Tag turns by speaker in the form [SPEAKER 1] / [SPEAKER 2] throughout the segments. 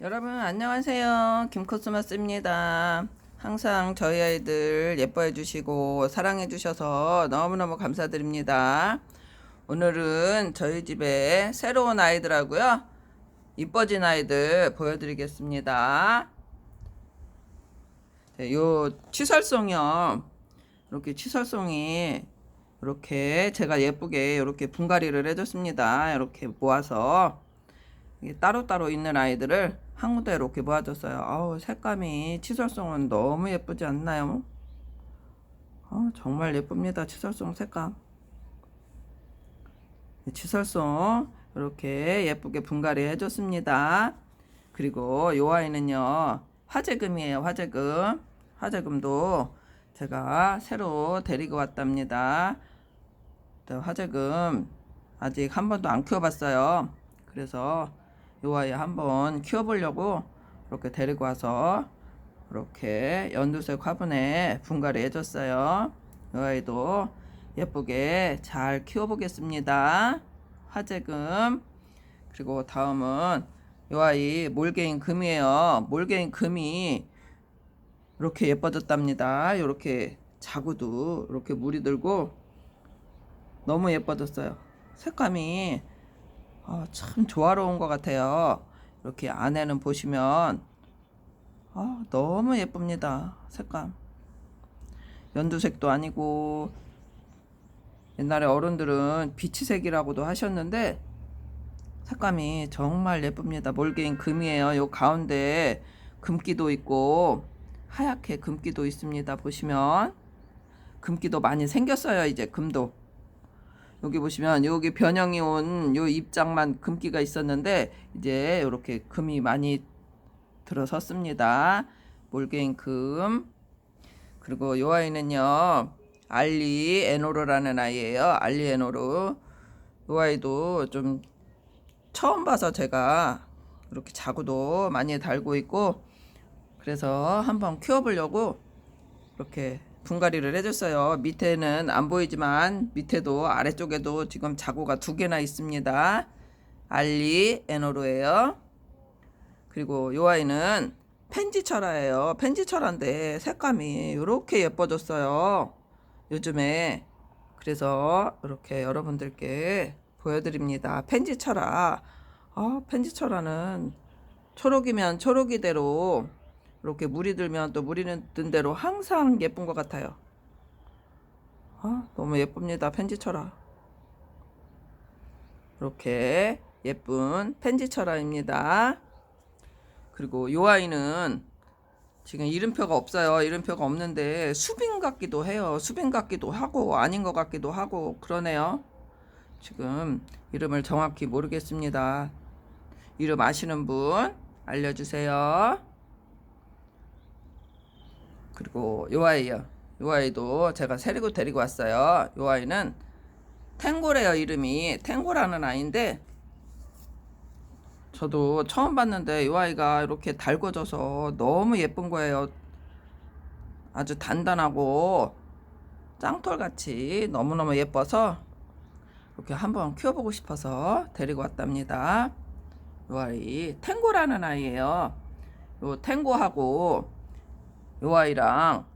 [SPEAKER 1] 여러분 안녕하세요. 김코스마스입니다. 항상 저희 아이들 예뻐해 주시고 사랑해 주셔서 너무너무 감사드립니다. 오늘은 저희 집에 새로운 아이들하고요. 이뻐진 아이들 보여드리겠습니다. 네, 요 치설송이요 이렇게 치설송이 이렇게 제가 예쁘게 이렇게 분갈이를 해줬습니다. 이렇게 모아서 따로따로 있는 아이들을 한 군데 이렇게 모아줬어요. 아우 색감이 치설송은 너무 예쁘지 않나요? 어, 정말 예쁩니다. 치설송 색감. 네, 치설송 이렇게 예쁘게 분갈이 해줬습니다. 그리고 이 아이는요 화재금이에요. 화재금. 화재금도 제가 새로 데리고 왔답니다. 네, 화재금 아직 한 번도 안 키워봤어요. 그래서 요 아이 한번 키워보려고 이렇게 데리고 와서 이렇게 연두색 화분에 분갈이 해줬어요. 요 아이도 예쁘게 잘 키워보겠습니다. 화재금 그리고 다음은 요 아이 몰개인 금이에요. 몰개인 금이 이렇게 예뻐졌답니다. 이렇게 자구도 이렇게 물이 들고 너무 예뻐졌어요. 색감이 아, 참 조화로운 것 같아요. 이렇게 안에는 보시면 아, 너무 예쁩니다. 색감. 연두색도 아니고 옛날에 어른들은 비치색이라고도 하셨는데 색감이 정말 예쁩니다. 몰개인 금이에요. 요 가운데 금기도 있고 하얗게 금기도 있습니다. 보시면 금기도 많이 생겼어요. 이제 금도. 여기 보시면 여기 변형이 온 요 입장만 금기가 있었는데 이제 이렇게 금이 많이 들어섰습니다. 몰개인 금. 그리고 요 아이는요. 알리 에노르라는 아이예요. 알리 에노르. 요 아이도 좀 처음 봐서 제가 이렇게 자구도 많이 달고 있고 그래서 한번 키워보려고 이렇게 분갈이를 해줬어요. 밑에는 안 보이지만 밑에도 아래쪽에도 지금 자구가 두 개나 있습니다. 알리 에노르예요. 그리고 요 아이는 펜지철화예요. 펜지철화인데 색감이 이렇게 예뻐졌어요. 요즘에 그래서 이렇게 여러분들께 보여드립니다. 펜지철화. 아, 펜지철화는 초록이면 초록이대로 이렇게 물이 들면 또 물이 든 대로 항상 예쁜 것 같아요. 아, 너무 예쁩니다. 펜지철화. 이렇게 예쁜 펜지철화입니다. 그리고 요 아이는 지금 이름표가 없어요. 이름표가 없는데 수빈 같기도 해요. 수빈 같기도 하고 아닌 것 같기도 하고 그러네요. 지금 이름을 정확히 모르겠습니다. 이름 아시는 분 알려주세요. 그리고 요 아이요. 요 아이도 제가 새리고 데리고 왔어요. 요 아이는 탱고래요 이름이 탱고라는 아이인데 저도 처음 봤는데 요 아이가 이렇게 달궈져서 너무 예쁜 거예요. 아주 단단하고 짱털같이 너무너무 예뻐서 이렇게 한번 키워보고 싶어서 데리고 왔답니다. 요 아이 탱고라는 아이예요. 요 탱고하고 요 아이랑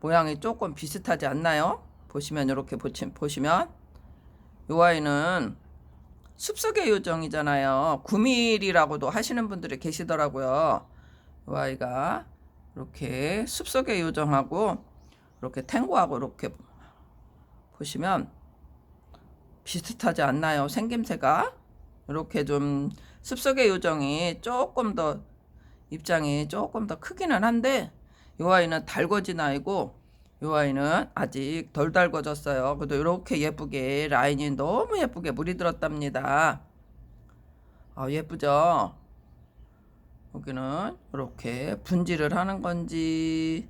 [SPEAKER 1] 모양이 조금 비슷하지 않나요? 보시면 이렇게 보시면 요 아이는 숲속의 요정이잖아요. 9mm라고도 하시는 분들이 계시더라고요. 요 아이가 이렇게 숲속의 요정하고 이렇게 탱고하고 이렇게 보시면 비슷하지 않나요? 생김새가 이렇게 좀 숲속의 요정이 조금 더 입장이 조금 더 크기는 한데 이 아이는 달궈진 아이고 이 아이는 아직 덜 달궈졌어요. 그래도 이렇게 예쁘게 라인이 너무 예쁘게 물이 들었답니다. 아, 예쁘죠? 여기는 이렇게 분질을 하는 건지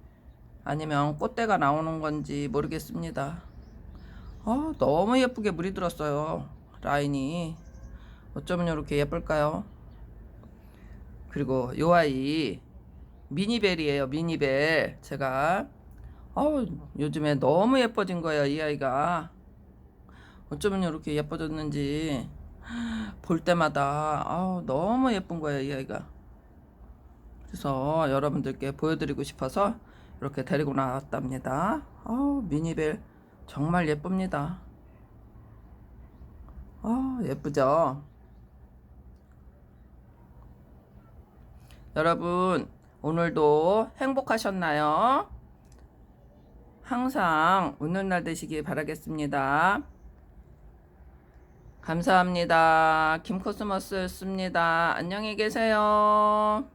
[SPEAKER 1] 아니면 꽃대가 나오는 건지 모르겠습니다. 아, 너무 예쁘게 물이 들었어요. 라인이 어쩌면 이렇게 예쁠까요? 그리고 이 아이 미니벨이에요. 미니벨. 제가 어우, 요즘에 너무 예뻐진 거예요. 이 아이가. 어쩌면 이렇게 예뻐졌는지 볼 때마다 아우, 너무 예쁜 거예요. 이 아이가. 그래서 여러분들께 보여드리고 싶어서 이렇게 데리고 나왔답니다. 아우 미니벨 정말 예쁩니다. 아 예쁘죠? 여러분 오늘도 행복하셨나요? 항상 웃는 날 되시길 바라겠습니다. 감사합니다. 김코스모스였습니다. 안녕히 계세요.